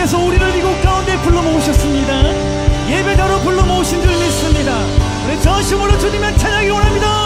하나님께서 우리를 이곳 가운데 불러 모으셨습니다. 예배자로 불러 모으신 줄 믿습니다. 우리 전심으로 주님의 찬양이 원합니다.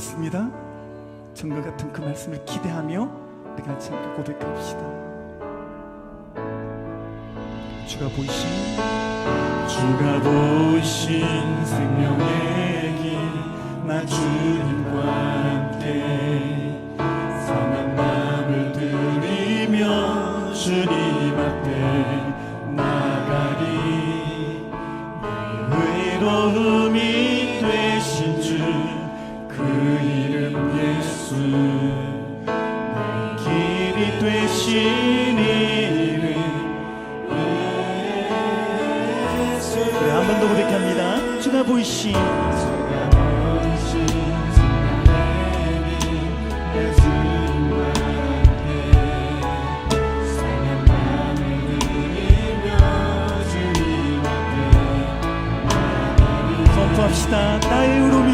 있습니다. 전과 같은 그 말씀을 기대하며 우리 같이 함께 고백합시다. 주가 보이신 주가 보이신 생명의 길나 주님과 함께 되신 이를 그 한번 더 고백합니다. 선포합시다. 나의 울음이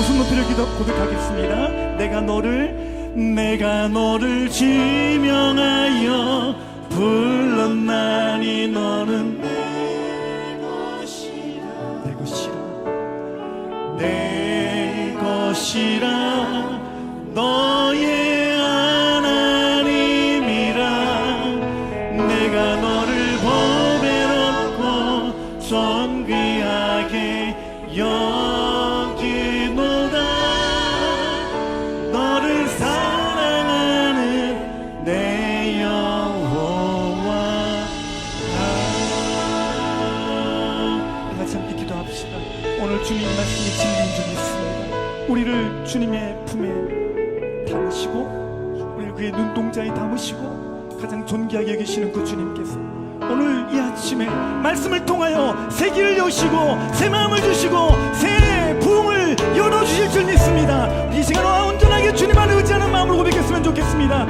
웃음 높이를 기도, 고백하겠습니다. 내가 너를, 내가 너를 지명하여 불렀나니 너는 내 것이라, 내 것이라, 내 것이라, 너 우리를 주님의 품에 담으시고 우리를 그의 눈동자에 담으시고 가장 존귀하게 여기시는 그 주님께서 오늘 이 아침에 말씀을 통하여 새 길을 여시고 새 마음을 주시고 새 부흥을 열어주실 줄 믿습니다. 이 시간 와 온전하게 주님 안에 의지하는 마음으로 고백했으면 좋겠습니다.